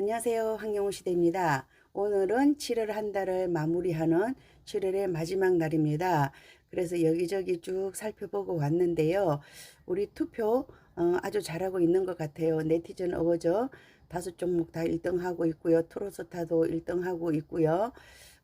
안녕하세요. 황영호 시대입니다. 오늘은 7월 한 달을 마무리하는 7월의 마지막 날입니다. 그래서 여기저기 쭉 살펴보고 왔는데요. 우리 투표 어, 아주 잘하고 있는 것 같아요. 네티즌 어워즈 다섯 종목 다 1등하고 있고요. 트로스타도 1등하고 있고요.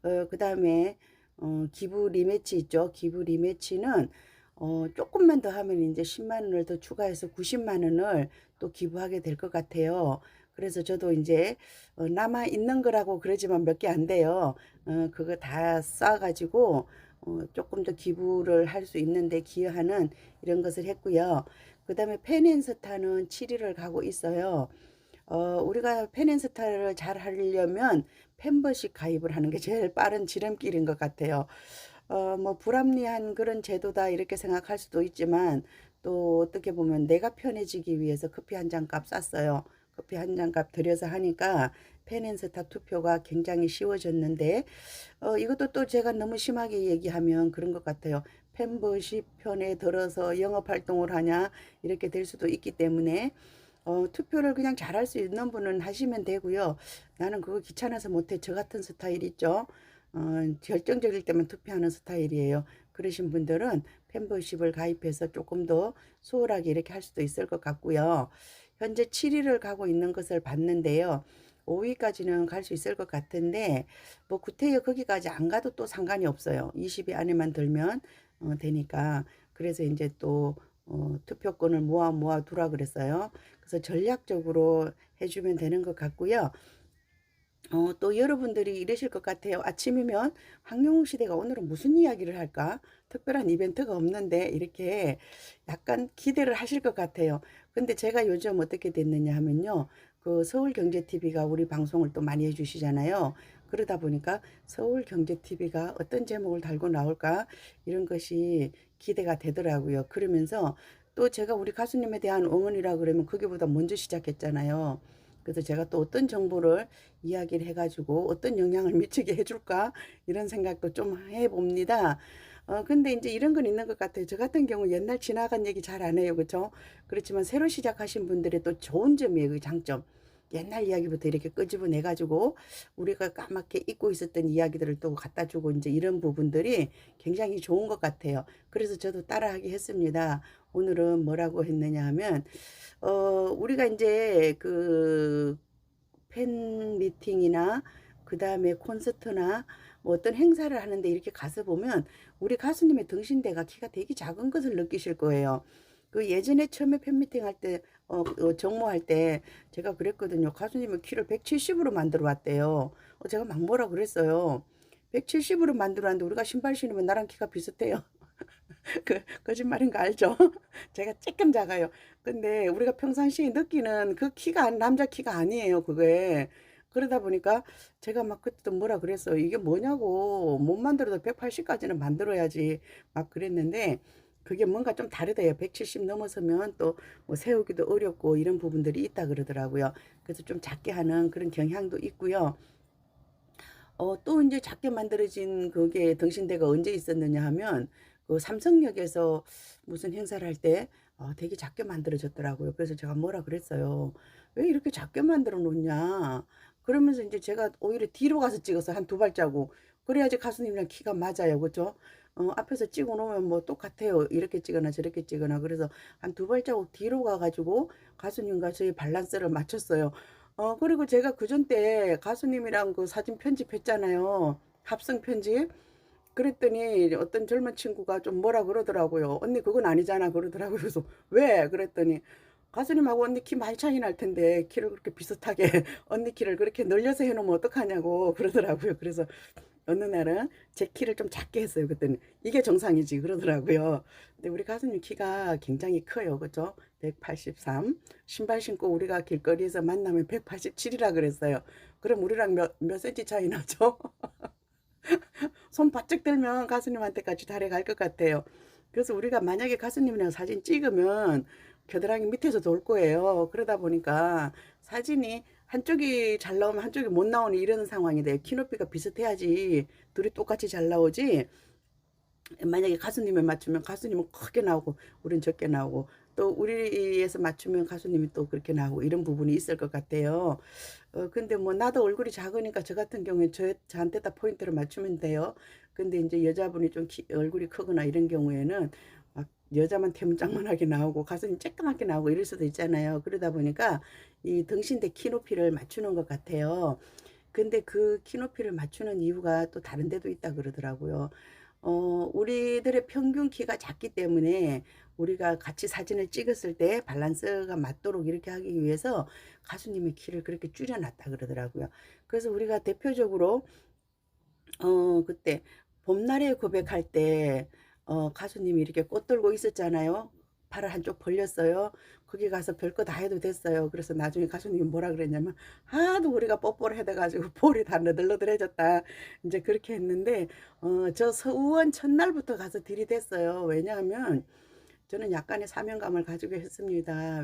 어, 그 다음에 어, 기부 리매치 있죠. 기부 리매치는 어, 조금만 더 하면 이제 10만 원을 더 추가해서 90만 원을 또 기부하게 될 것 같아요. 그래서 저도 이제 어, 남아 있는 거라고 그러지만 몇 개 안 돼요. 어, 그거 다 쌓아가지고 어, 조금 더 기부를 할 수 있는데 기여하는 이런 것을 했고요. 그 다음에 펜앤스타는 7위를 가고 있어요. 어, 우리가 펜앤스타를 잘 하려면 membership 가입을 하는 게 제일 빠른 지름길인 것 같아요. 어, 뭐 불합리한 그런 제도다 이렇게 생각할 수도 있지만 또 어떻게 보면 내가 편해지기 위해서 커피 한 잔 값 쌌어요. 커피 한 잔값 들여서 하니까 펜앤스타 투표가 굉장히 쉬워졌는데 어, 이것도 또 제가 너무 심하게 얘기하면 그런 것 같아요. membership 편에 들어서 영업 활동을 하냐 이렇게 될 수도 있기 때문에 어, 투표를 그냥 잘할 수 있는 분은 하시면 되고요. 나는 그거 귀찮아서 못해. 저 같은 스타일 있죠. 어, 결정적일 때만 투표하는 스타일이에요. 그러신 분들은 membership을 가입해서 조금 더 수월하게 이렇게 할 수도 있을 것 같고요. 현재 7위를 가고 있는 것을 봤는데요. 5위까지는 갈 수 있을 것 같은데 뭐 구태여 거기까지 안 가도 또 상관이 없어요. 20위 안에만 들면 어, 되니까 그래서 이제 또 어, 투표권을 모아 모아 두라 그랬어요. 그래서 전략적으로 해주면 되는 것 같고요. 어, 또 여러분들이 이러실 것 같아요. 아침이면 황영우 시대가 오늘은 무슨 이야기를 할까? 특별한 이벤트가 없는데 이렇게 약간 기대를 하실 것 같아요. 근데 제가 요즘 어떻게 됐느냐 하면요. 그 서울경제TV가 우리 방송을 또 많이 해주시잖아요. 그러다 보니까 서울경제TV가 어떤 제목을 달고 나올까? 이런 것이 기대가 되더라고요. 그러면서 또 제가 우리 가수님에 대한 응원이라 그러면 거기보다 먼저 시작했잖아요. 그래서 제가 또 어떤 정보를 이야기를 해가지고 어떤 영향을 미치게 해줄까 이런 생각도 좀 해봅니다. 어, 근데 이제 이런 건 있는 것 같아요. 저 같은 경우 옛날 지나간 얘기 잘 안 해요. 그렇죠? 그렇지만 새로 시작하신 분들의 또 좋은 점이에요. 그 장점. 옛날 이야기부터 이렇게 끄집어내 가지고 우리가 까맣게 잊고 있었던 이야기들을 또 갖다 주고 이제 이런 부분들이 굉장히 좋은 것 같아요. 그래서 저도 따라하기 했습니다. 오늘은 뭐라고 했느냐 하면 어 우리가 이제 그 팬 미팅이나 그 다음에 콘서트나 뭐 어떤 행사를 하는데 이렇게 가서 보면 우리 가수님의 등신대가 키가 되게 작은 것을 느끼실 거예요. 그 예전에 처음에 팬미팅 할 때, 어, 어, 정모할 때 제가 그랬거든요. 가수님은 키를 170으로 만들어 왔대요. 어, 제가 막 뭐라 그랬어요. 170으로 만들어 왔는데 우리가 신발 신으면 나랑 키가 비슷해요. 그, 거짓말인 거 알죠? 제가 조금 작아요. 근데 우리가 평상시에 느끼는 그 키가 남자 키가 아니에요. 그게. 그러다 보니까 제가 막 그때 뭐라 그랬어요. 이게 뭐냐고. 못 만들어도 180까지는 만들어야지. 막 그랬는데 그게 뭔가 좀 다르대요. 170 넘어서면 또 뭐 세우기도 어렵고 이런 부분들이 있다 그러더라고요. 그래서 좀 작게 하는 그런 경향도 있고요. 어, 또 이제 작게 만들어진 그게 등신대가 언제 있었느냐 하면 그 삼성역에서 무슨 행사를 할때 어, 되게 작게 만들어졌더라고요. 그래서 제가 뭐라 그랬어요. 왜 이렇게 작게 만들어 놓냐. 그러면서 이제 제가 오히려 뒤로 가서 찍어서 한 두 발자국. 그래야지 가수님이랑 키가 맞아요. 그죠? 어, 앞에서 찍어 놓으면 뭐 똑같아요. 이렇게 찍거나 저렇게 찍거나. 그래서 한 두 발자국 뒤로 가가지고 가수님과 저희 밸런스를 맞췄어요. 어, 그리고 제가 그전 때 가수님이랑 그 사진 편집했잖아요. 합성 편집. 그랬더니 어떤 젊은 친구가 좀 뭐라 그러더라고요. 언니 그건 아니잖아 그러더라고요. 그래서 왜? 그랬더니 가수님하고 언니 키 많이 차이 날 텐데 키를 그렇게 비슷하게 언니 키를 그렇게 늘려서 해놓으면 어떡하냐고 그러더라고요. 그래서 어느 날은 제 키를 좀 작게 했어요. 그랬더니 이게 정상이지 그러더라고요. 근데 우리 가수님 키가 굉장히 커요. 그죠? 183. 신발 신고 우리가 길거리에서 만나면 187이라 그랬어요. 그럼 우리랑 몇, 몇 센치 차이 나죠? 손 바짝 들면 가수님한테까지 달려갈 것 같아요. 그래서 우리가 만약에 가수님이랑 사진 찍으면 겨드랑이 밑에서 돌 거예요. 그러다 보니까 사진이 한쪽이 잘 나오면 한쪽이 못 나오는 이런 상황이 돼요. 키 높이가 비슷해야지 둘이 똑같이 잘 나오지. 만약에 가수님에 맞추면 가수님은 크게 나오고 우린 적게 나오고 또 우리에서 맞추면 가수님이 또 그렇게 나오고 이런 부분이 있을 것 같아요. 어 근데 뭐 나도 얼굴이 작으니까 저 같은 경우에 저 저한테 다 포인트를 맞추면 돼요. 근데 인제 여자분이 좀 키 얼굴이 크거나 이런 경우에는 막 여자만 태문짝만하게 나오고 가수님 쬐끄맣게 나오고 이럴 수도 있잖아요. 그러다 보니까 이 등신대 키 높이를 맞추는 것 같아요. 근데 그 키 높이를 맞추는 이유가 또 다른 데도 있다 그러더라고요. 어 우리들의 평균 키가 작기 때문에 우리가 같이 사진을 찍었을 때 밸런스가 맞도록 이렇게 하기 위해서 가수님의 키를 그렇게 줄여 놨다 그러더라고요. 그래서 우리가 대표적으로 어 그때 봄날에 고백할 때 어 가수님이 이렇게 꽃 들고 있었잖아요. 팔을 한쪽 벌렸어요. 거기 가서 별거 다 해도 됐어요. 그래서 나중에 가수님이 뭐라 그랬냐면 하도 우리가 뽀뽀를 해대 가지고 볼이 다 너덜너덜해졌다. 인제 그렇게 했는데 어 저 서우원 첫날부터 가서 들이댔어요. 왜냐하면 저는 약간의 사명감을 가지고 했습니다.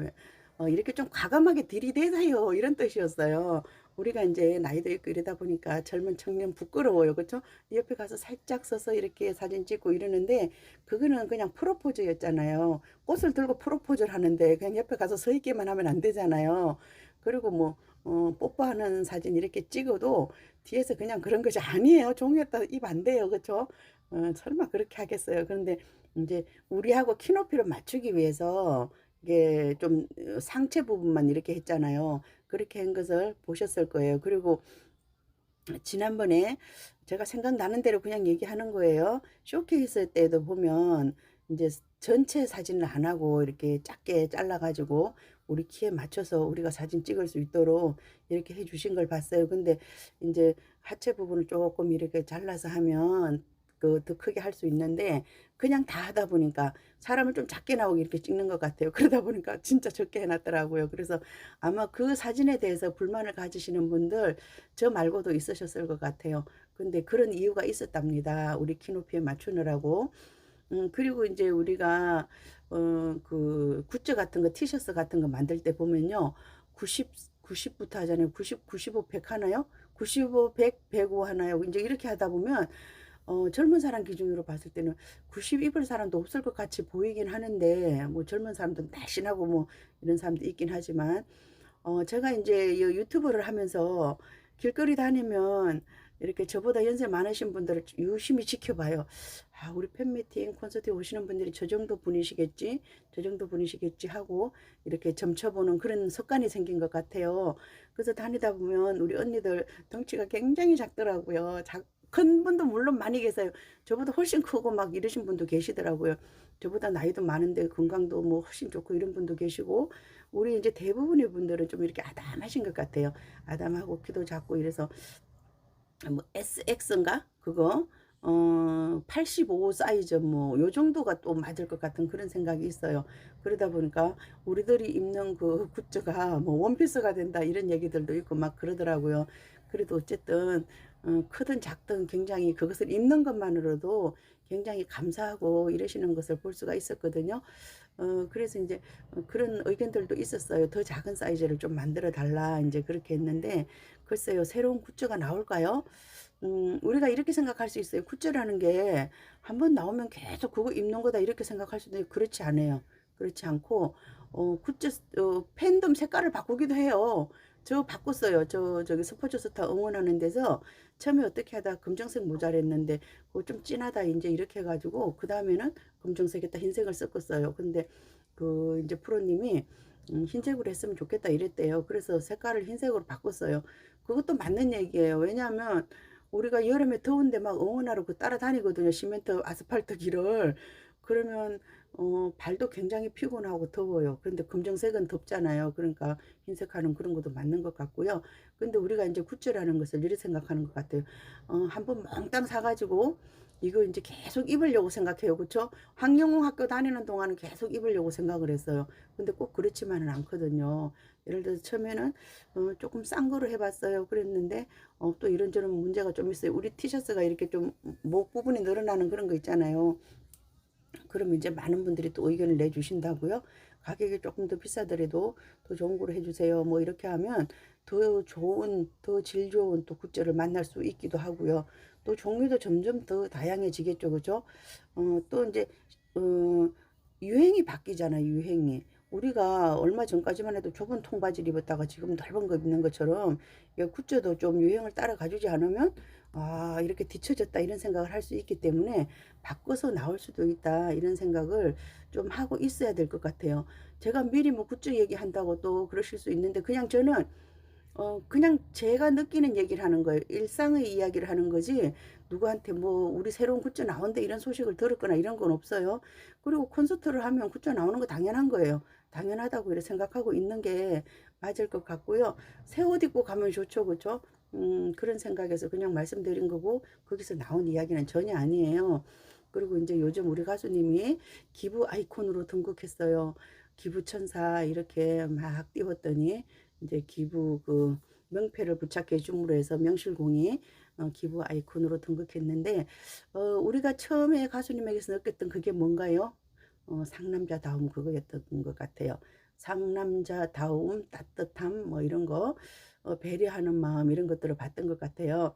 왜어 이렇게 좀 과감하게 들이대세요 이런 뜻이었어요. 우리가 인제 나이도 있고 이러다 보니까 젊은 청년 부끄러워요. 그쵸? 옆에 가서 살짝 서서 이렇게 사진 찍고 이러는데 그거는 그냥 프로포즈였잖아요. 꽃을 들고 프로포즈를 하는데 그냥 옆에 가서 서 있기만 하면 안 되잖아요. 그리고 뭐 어 뽀뽀하는 사진 이렇게 찍어도 뒤에서 그냥 그런 것이 아니에요. 종이에다 입안 대요. 그쵸? 어 설마 그렇게 하겠어요. 그런데 인제 우리하고 키 높이를 맞추기 위해서 이게 좀어 상체 부분만 이렇게 했잖아요. 그렇게 한 것을 보셨을 거예요. 그리고 지난번에 제가 생각나는 대로 그냥 얘기하는 거예요. 쇼케이스 때도 보면 인제 전체 사진을 안 하고 이렇게 작게 잘라 가지고 우리 키에 맞춰서 우리가 사진 찍을 수 있도록 이렇게 해 주신 걸 봤어요. 근데 인제 하체 부분을 쪼끔 이렇게 잘라서 하면 그더 크게 할 수 있는데 그냥 다 하다 보니까 사람을 좀 작게 나오게 이렇게 찍는 것 같아요. 그러다 보니까 진짜 적게 해 놨더라고요. 그래서 아마 그 사진에 대해서 불만을 가지시는 분들 저 말고도 있으셨을 것 같아요. 근데 그런 이유가 있었답니다. 우리 키 높이에 맞추느라고. 음 그리고 인제 우리가 어 그 굿즈 같은 거 티셔츠 같은 거 만들 때 보면요. 90 90 부터 하잖아요. 90, 95, 100 하나요? 95, 100, 105 하나요? 인제 이렇게 하다 보면 어 젊은 사람 기준으로 봤을 때는 90 입을 사람도 없을 것 같이 보이긴 하는데 뭐 젊은 사람들은 날씬하고 뭐 이런 사람도 있긴 하지만 어 제가 요 유튜브를 하면서 길거리 다니면 이렇게 저보다 연세 많으신 분들을 유심히 지켜봐요. '아 우리 팬미팅 콘서트에 오시는 분들이 저 정도 분이시겠지? 저 정도 분이시겠지?' 하고 이렇게 점쳐보는 그런 습관이 생긴 것 같아요. 그래서 다니다 보면 우리 언니들 덩치가 굉장히 작더라고요. 작 큰 분도 물론 많이 계세요. 저보다 훨씬 크고 막 이러신 분도 계시더라고요. 저보다 나이도 많은데 건강도 뭐 훨씬 좋고 이런 분도 계시고 우리 인제 대부분의 분들은 좀 이렇게 아담하신 것 같아요. 아담하고 키도 작고 이래서 뭐 SX인가? 그거 어 85 사이즈 뭐 요 정도가 또 맞을 것 같은 그런 생각이 있어요. 그러다 보니까 우리들이 입는 그 굿즈가 뭐 원피스가 된다 이런 얘기들도 있고 막 그러더라고요. 그래도 어쨌든 어 크든 작든 굉장히 그것을 입는 것만으로도 굉장히 감사하고 이러시는 것을 볼 수가 있었거든요. 어 그래서 인제 어 그런 의견들도 있었어요. "더 작은 사이즈를 좀 만들어 달라." 인제 그렇게 했는데 글쎄요. 새로운 굿즈가 나올까요? 음 우리가 이렇게 생각할 수 있어요. '굿즈라는 게 한 번 나오면 계속 그거 입는 거다.' 이렇게 생각할 수도 있고 그렇지 않아요. 그렇지 않고 어 굿즈 어 팬덤 색깔을 바꾸기도 해요. 저 바꿨어요. 저 저기 스포츠스타 응원하는 데서 처음에 어떻게 하다가 검정색 모자를 했는데 그거 좀 진하다 인제 이렇게 해 가지고 그 다음에는 검정색에다 흰색을 섞었어요. 근데 그 인제 프로님이 음 "흰색으로 했으면 좋겠다." 이랬대요. 그래서 색깔을 흰색으로 바꿨어요. 그것도 맞는 얘기예요. 왜냐하면 우리가 여름에 더운데 막 응원하러 그 따라다니거든요, 시멘트 아스팔트 길을. 그러면 어 발도 굉장히 피곤하고 더워요. 그런데 검정색은 덥잖아요. 그러니까 흰색하는 그런 것도 맞는 것 같고요. 근데 우리가 인제 굿즈라는 것을 이렇게 생각하는 것 같아요. 어 한번 몽땅 사 가지고 이거 인제 계속 입으려고 생각해요. 그쵸? 황영웅 학교 다니는 동안은 계속 입으려고 생각을 했어요. 근데 꼭 그렇지만은 않거든요. 예를 들어서 처음에는 어 쪼끔 싼 거로 해 봤어요. 그랬는데 어 또 이런저런 문제가 좀 있어요. 우리 티셔츠가 이렇게 좀 목 부분이 늘어나는 그런 거 있잖아요. 그러면 인제 많은 분들이 또 의견을 내주신다고요. 가격이 쪼끔 더 비싸더라도 "더 좋은 거로 해 주세요." 뭐 이렇게 하면 더 좋은 더 질 좋은 또 굿즈를 만날 수 있기도 하고요. 또 종류도 점점 더 다양해지겠죠. 그죠? 어또 인제 어 유행이 바뀌잖아요, 유행이. 우리가 얼마 전까지만 해도 좁은 통바지를 입었다가 지금 넓은 거 입는 것처럼 이 굿즈도 좀 유행을 따라 가주지 않으면 아, 이렇게 뒤처졌다 이런 생각을 할 수 있기 때문에 바꿔서 나올 수도 있다 이런 생각을 좀 하고 있어야 될 것 같아요. 제가 미리 뭐 굿즈 얘기한다고 또 그러실 수 있는데 그냥 저는 어, 그냥 제가 느끼는 얘기를 하는 거예요. 일상의 이야기를 하는 거지, 누구한테 뭐, 우리 새로운 굿즈 나온대 이런 소식을 들었거나 이런 건 없어요. 그리고 콘서트를 하면 굿즈 나오는 거 당연한 거예요. 당연하다고 이렇게 생각하고 있는 게 맞을 것 같고요. 새 옷 입고 가면 좋죠, 그죠? 음, 그런 생각에서 그냥 말씀드린 거고, 거기서 나온 이야기는 전혀 아니에요. 그리고 이제 요즘 우리 가수님이 기부 아이콘으로 등극했어요. 기부천사 이렇게 막 띄웠더니, 이제 기부 그 명패를 부착해 줌으로 해서 명실공히 어, 기부 아이콘으로 등극했는데 어, 우리가 처음에 가수님에게서 느꼈던 그게 뭔가요? 어, 상남자다움 그거였던 것 같아요. 상남자다움, 따뜻함 뭐 이런 거 어, 배려하는 마음 이런 것들을 봤던 것 같아요.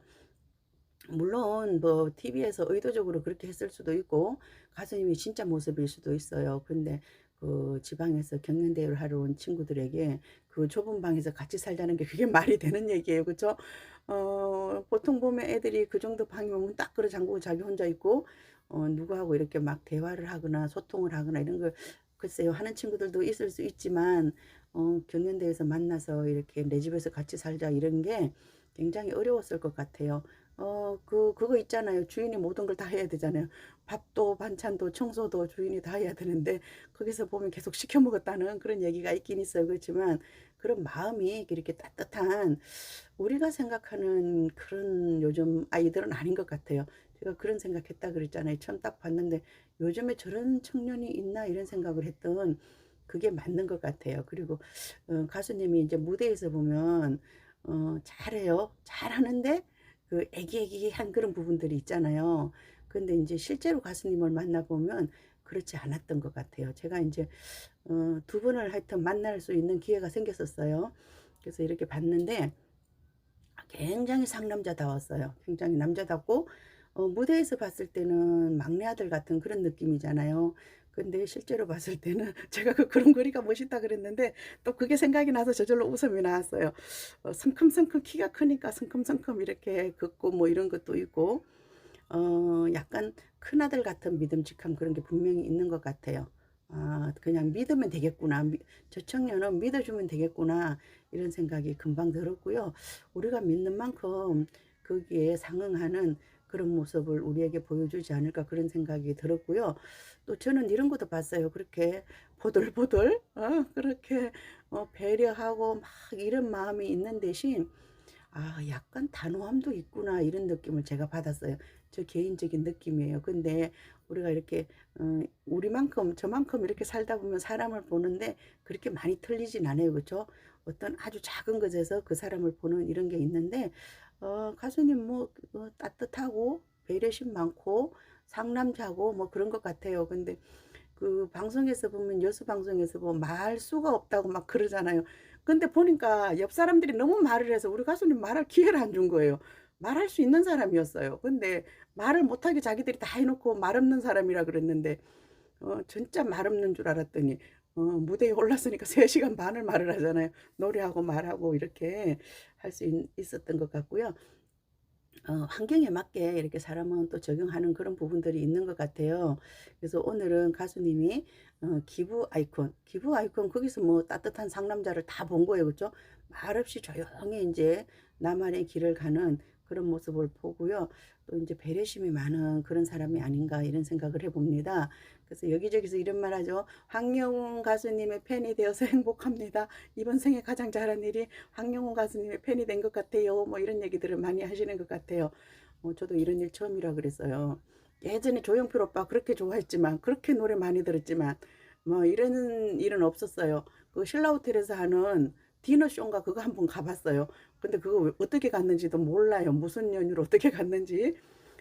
물론 뭐 TV에서 의도적으로 그렇게 했을 수도 있고 가수님이 진짜 모습일 수도 있어요. 근데 그 지방에서 경연대회를 하러 온 친구들에게 그 좁은 방에서 같이 살자는 게 그게 말이 되는 얘기예요. 그쵸? 어, 보통 보면 애들이 그 정도 방이면 문딱 끌어 잠그고 자기 혼자 있고, 어, 누구하고 이렇게 막 대화를 하거나 소통을 하거나 이런 걸 글쎄요 하는 친구들도 있을 수 있지만, 어, 경연대회에서 만나서 이렇게 내 집에서 같이 살자 이런 게 굉장히 어려웠을 것 같아요. 어, 그, 그거 있잖아요. 주인이 모든 걸 다 해야 되잖아요. 밥도 반찬도 청소도 주인이 다 해야 되는데, 거기서 보면 계속 시켜 먹었다는 그런 얘기가 있긴 있어요. 그렇지만, 그런 마음이 이렇게 따뜻한, 우리가 생각하는 그런 요즘 아이들은 아닌 것 같아요. 제가 그런 생각했다 그랬잖아요. 처음 딱 봤는데, 요즘에 저런 청년이 있나 이런 생각을 했던 그게 맞는 것 같아요. 그리고, 어, 가수님이 이제 무대에서 보면, 어, 잘해요. 잘하는데, 그 애기애기한 그런 부분들이 있잖아요. 근데 이제 실제로 가수님을 만나보면 그렇지 않았던 것 같아요. 제가 이제 어, 두 분을 하여튼 만날 수 있는 기회가 생겼었어요. 그래서 이렇게 봤는데 굉장히 상남자다웠어요. 굉장히 남자답고 어, 무대에서 봤을 때는 막내 아들 같은 그런 느낌이잖아요. 근데 실제로 봤을 때는 제가 그 그런 거리가 멋있다 그랬는데 또 그게 생각이 나서 저절로 웃음이 나왔어요. 어, 성큼성큼 키가 크니까 성큼성큼 이렇게 긋고 뭐 이런 것도 있고 어, 약간 큰아들 같은 믿음직함 그런 게 분명히 있는 것 같아요. 아, 그냥 믿으면 되겠구나. 미- 저 청년은 믿어주면 되겠구나. 이런 생각이 금방 들었고요. 우리가 믿는 만큼 거기에 상응하는 그런 모습을 우리에게 보여주지 않을까 그런 생각이 들었고요. 또 저는 이런 것도 봤어요. 그렇게 보들보들, 어, 그렇게 어, 배려하고 막 이런 마음이 있는 대신 아, 약간 단호함도 있구나 이런 느낌을 제가 받았어요. 저 개인적인 느낌이에요. 근데 우리가 이렇게 어, 우리만큼 저만큼 이렇게 살다 보면 사람을 보는데 그렇게 많이 틀리진 않아요. 그렇죠? 어떤 아주 작은 것에서 그 사람을 보는 이런 게 있는데 어, 가수님 뭐 어, 따뜻하고 배려심 많고 상남자고 뭐 그런 것 같아요. 근데 그 방송에서 보면 여수 방송에서 보면 말 수가 없다고 막 그러잖아요. 근데 보니까 옆 사람들이 너무 말을 해서 우리 가수님 말할 기회를 안 준 거예요. 말할 수 있는 사람이었어요. 근데 말을 못하게 자기들이 다 해놓고 말 없는 사람이라 그랬는데 어, 진짜 말 없는 줄 알았더니 어, 무대에 올랐으니까 3시간 반을 말을 하잖아요. 노래하고 말하고 이렇게 할 수 있었던 것 같고요. 어, 환경에 맞게 이렇게 사람은 또 적용하는 그런 부분들이 있는 것 같아요. 그래서 오늘은 가수님이 어, 기부 아이콘, 기부 아이콘 거기서 뭐 따뜻한 상남자를 다 본 거예요, 그렇죠? 말없이 조용히 이제 나만의 길을 가는 그런 모습을 보고요. 또 이제 배려심이 많은 그런 사람이 아닌가 이런 생각을 해봅니다. 그래서 여기저기서 이런 말 하죠. 황영훈 가수님의 팬이 되어서 행복합니다. 이번 생에 가장 잘한 일이 황영훈 가수님의 팬이 된 것 같아요. 뭐 이런 얘기들을 많이 하시는 것 같아요. 어, 저도 이런 일 처음이라 그랬어요. 예전에 조용필 오빠 그렇게 좋아했지만, 그렇게 노래 많이 들었지만, 뭐 이런 일은 없었어요. 그 신라 호텔에서 하는 디너쇼인가 그거 한번 가봤어요. 근데 그거 어떻게 갔는지도 몰라요. 무슨 연유로 어떻게 갔는지.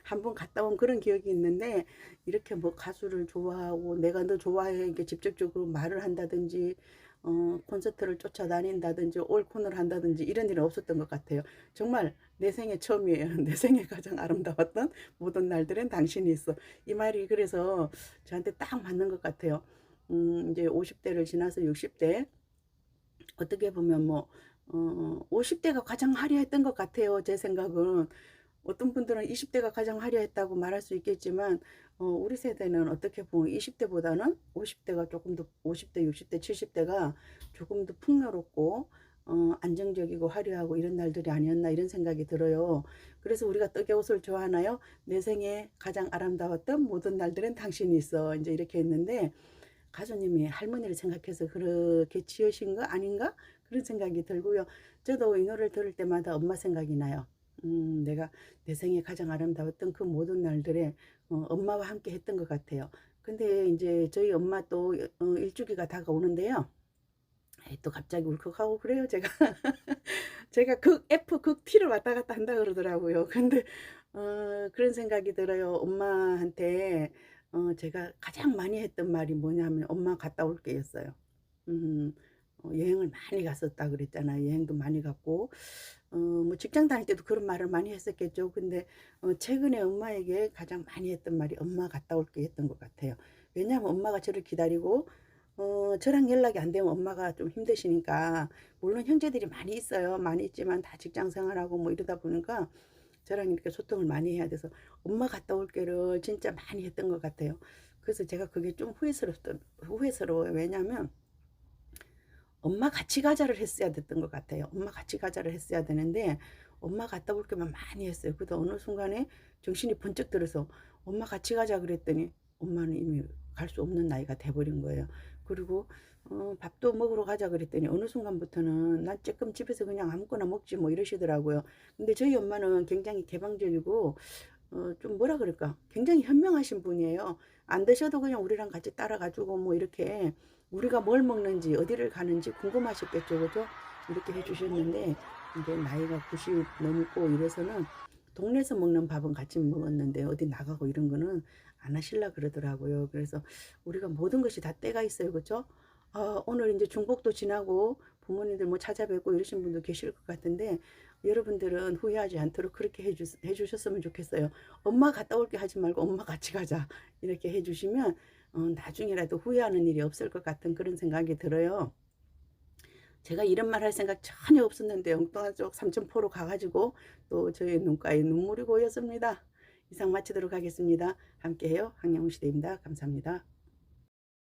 한번 갔다 온 그런 기억이 있는데 이렇게 뭐 가수를 좋아하고 내가 너 좋아해 이렇게 직접적으로 말을 한다든지 어, 콘서트를 쫓아다닌다든지 올콘을 한다든지 이런 일은 없었던 것 같아요. 정말 내 생애 처음이에요. 내 생애 가장 아름다웠던 모든 날들은 당신이 있어. 이 말이 그래서 저한테 딱 맞는 것 같아요. 음, 이제 50대를 지나서 60대 어떻게 보면 뭐 어, 50대가 가장 화려했던 것 같아요. 제 생각은 어떤 분들은 20대가 가장 화려했다고 말할 수 있겠지만 어, 우리 세대는 어떻게 보면 20대보다는 50대가 조금 더 50대, 60대, 70대가 조금 더 풍요롭고 어, 안정적이고 화려하고 이런 날들이 아니었나 이런 생각이 들어요. 그래서 우리가 떡의 옷을 좋아하나요? 내 생에 가장 아름다웠던 모든 날들은 당신이 있어. 이제 이렇게 했는데 가수님이 할머니를 생각해서 그렇게 지으신 거 아닌가? 그런 생각이 들고요. 저도 이 노래를 들을 때마다 엄마 생각이 나요. 음, 내가 내 생에 가장 아름다웠던 그 모든 날들에 어, 엄마와 함께 했던 것 같아요. 근데 이제 저희 엄마 또 어, 일주기가 다가오는데요. 또 갑자기 울컥하고 그래요, 제가. 제가 극 F, 극 T를 왔다 갔다 한다 그러더라고요. 근데 어, 그런 생각이 들어요. 엄마한테 어, 제가 가장 많이 했던 말이 뭐냐면 엄마 갔다 올게 였어요. 음, 어, 여행을 많이 갔었다 그랬잖아요. 여행도 많이 갔고 어, 뭐 직장 다닐 때도 그런 말을 많이 했었겠죠. 근데 어, 최근에 엄마에게 가장 많이 했던 말이 엄마 갔다 올게 했던 것 같아요. 왜냐하면 엄마가 저를 기다리고 어, 저랑 연락이 안 되면 엄마가 좀 힘드시니까 물론 형제들이 많이 있어요. 많이 있지만 다 직장 생활하고 뭐 이러다 보니까 저랑 이렇게 소통을 많이 해야 돼서 엄마 갔다 올게를 진짜 많이 했던 것 같아요. 그래서 제가 그게 좀 후회스럽던 후회스러워요. 왜냐하면 엄마 같이 가자를 했어야 됐던 것 같아요. 엄마 같이 가자를 했어야 되는데 엄마 갔다 올 게만 많이 했어요. 그러다 어느 순간에 정신이 번쩍 들어서 엄마 같이 가자 그랬더니 엄마는 이미 갈 수 없는 나이가 돼버린 거예요. 그리고 어, 밥도 먹으러 가자 그랬더니 어느 순간부터는 난 조금 집에서 그냥 아무거나 먹지 뭐 이러시더라고요. 근데 저희 엄마는 굉장히 개방적이고 어, 좀 뭐라 그럴까 굉장히 현명하신 분이에요. 안 드셔도 그냥 우리랑 같이 따라가지고 뭐 이렇게 우리가 뭘 먹는지 어디를 가는지 궁금하셨겠죠 그죠? 이렇게 해주셨는데 이제 나이가 90 넘고 이래서는 동네에서 먹는 밥은 같이 먹었는데 어디 나가고 이런 거는 안 하실라 그러더라고요. 그래서 우리가 모든 것이 다 때가 있어요. 그죠? 어, 오늘 이제 중복도 지나고 부모님들 뭐 찾아뵙고 이러신 분도 계실 것 같은데 여러분들은 후회하지 않도록 그렇게 해주, 해주셨으면 좋겠어요. 엄마 갔다 올게 하지 말고 엄마 같이 가자 이렇게 해주시면 어, 나중에라도 후회하는 일이 없을 것 같은 그런 생각이 들어요. 제가 이런 말 할 생각 전혀 없었는데 엉뚱한 쪽 삼천포로 가가지고 또 저희 눈가에 눈물이 고였습니다. 이상 마치도록 하겠습니다. 함께해요. 항영시대입니다. 감사합니다.